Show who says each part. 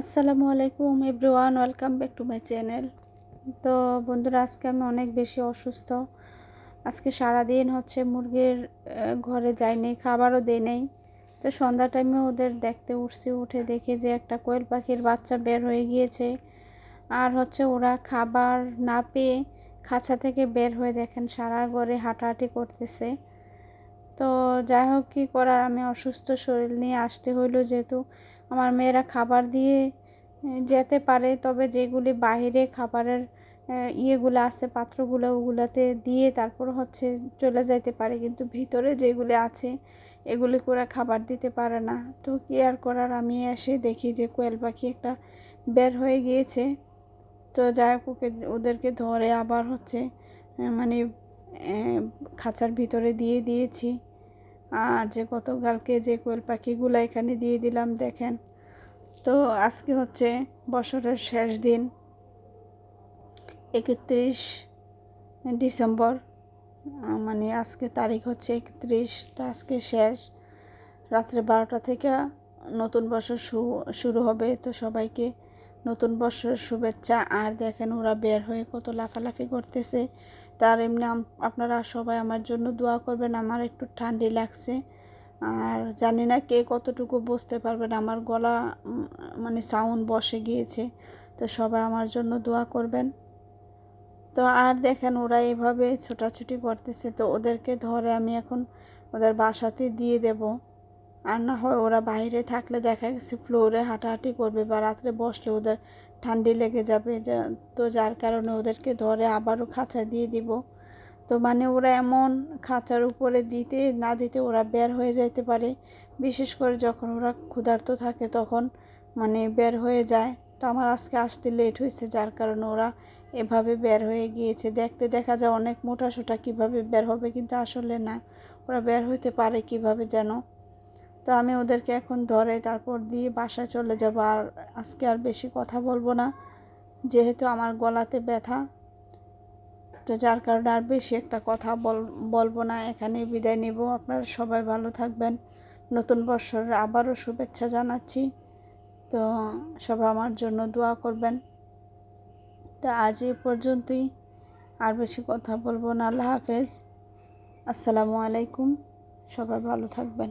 Speaker 1: আসসালামু আলাইকুম everyone, welcome back to my channel. তো বন্ধুরা, আজকে আমি অনেক বেশি অসুস্থ। আজকে সারা দিন হচ্ছে মুরগির ঘরে যাইনি খাবারও দেই নেই। তো সন্ধ্যা টাইমে ওদের দেখতে উঠছি, উঠে দেখি যে একটা কোয়েল পাখির বাচ্চা বের হয়ে গিয়েছে। আর হচ্ছে ওরা খাবার না পেয়ে খাঁচা থেকে বের হয়ে দেখেন, সারা ঘরে হাঁটাহাঁটি করতেছে। তো যাই হোক, কী করার? আমি অসুস্থ, শরীর নিয়ে আসতে হইল যেহেতু আমার মেয়েরা খাবার দিয়ে যেতে পারে। তবে যেগুলি বাইরে খাবারের ইয়েগুলো আছে, পাত্রগুলো ওগুলোতে দিয়ে তারপর হচ্ছে চলে যাইতে পারে। কিন্তু ভিতরে যেগুলি আছে, এগুলি করে খাবার দিতে পারে না। তো কি আর করার? আমি এসে দেখি যে কোয়েল পাখি একটা বের হয়ে গিয়েছে। তো যাই হোক, ওকে, ওদেরকে ধরে আবার হচ্ছে মানে খাঁচার ভিতরে দিয়ে দিয়েছি। আর যে গতকালকে যে কোয়েল পাখিগুলো এখানে দিয়ে দিলাম, দেখেন। তো আজকে হচ্ছে বছরের শেষ দিন, একত্রিশ ডিসেম্বর মানে আজকে তারিখ হচ্ছে একত্রিশ, তো আজকে শেষ। রাত্রে বারোটা থেকে নতুন বছর শুরু হবে, তো সবাইকে নতুন বছরের শুভেচ্ছা। আর দেখেন ওরা বের হয়ে কত লাফালাফি করতেছে। তার এমনি আপনারা সবাই আমার জন্য দোয়া করবেন, আমার একটু ঠান্ডি লাগছে। আর জানি না কে কতটুকু বুঝতে পারবেন আমার গলা মানে সাউন্ড বসে গিয়েছে। তো সবাই আমার জন্য দোয়া করবেন। তো আর দেখেন ওরা এভাবে ছোটাছুটি করতেছে, তো ওদেরকে ধরে আমি এখন ওদের বাসাতে দিয়ে দেব। আর না হয় ওরা বাইরে থাকলে দেখা গেছে ফ্লোরে হাঁটাহাঁটি করবে বা রাত্রে বসলে ওদের ঠান্ডি লেগে যাবে। তো যার কারণে ওদেরকে ধরে আবারও খাঁচা দিয়ে দিব। তো মানে ওরা এমন খাঁচার উপরে দিতে না দিতে ওরা বের হয়ে যাইতে পারে। বিশেষ করে যখন ওরা ক্ষুধার্ত থাকে তখন মানে বের হয়ে যায়। তো আমার আজকে আসতে লেট হয়েছে, যার কারণে ওরা এভাবে বের হয়ে গিয়েছে। দেখতে দেখা যায় অনেক মোটা সোটা কীভাবে বের হবে কিন্তু আসলে না। ওরা বের হইতে পারে কীভাবে যেন। তো আমি ওদেরকে এখন ধরে তারপর দিয়ে বাসায় চলে যাব আর আজকে আর বেশি কথা বলব না, যেহেতু আমার গলাতে ব্যথা। তো যার কারণে আর বেশি একটা কথা বল, বলব না এখানে বিদায় নিব। আপনারা সবাই ভালো থাকবেন। নতুন বছরের আবারও শুভেচ্ছা জানাচ্ছি। তো সবাই আমার জন্য দোয়া করবেন। তো আজ এই পর্যন্তই। আর বেশি কথা বলব না। আল্লাহ হাফেজ। আসসালামু আলাইকুম। সবাই ভালো থাকবেন।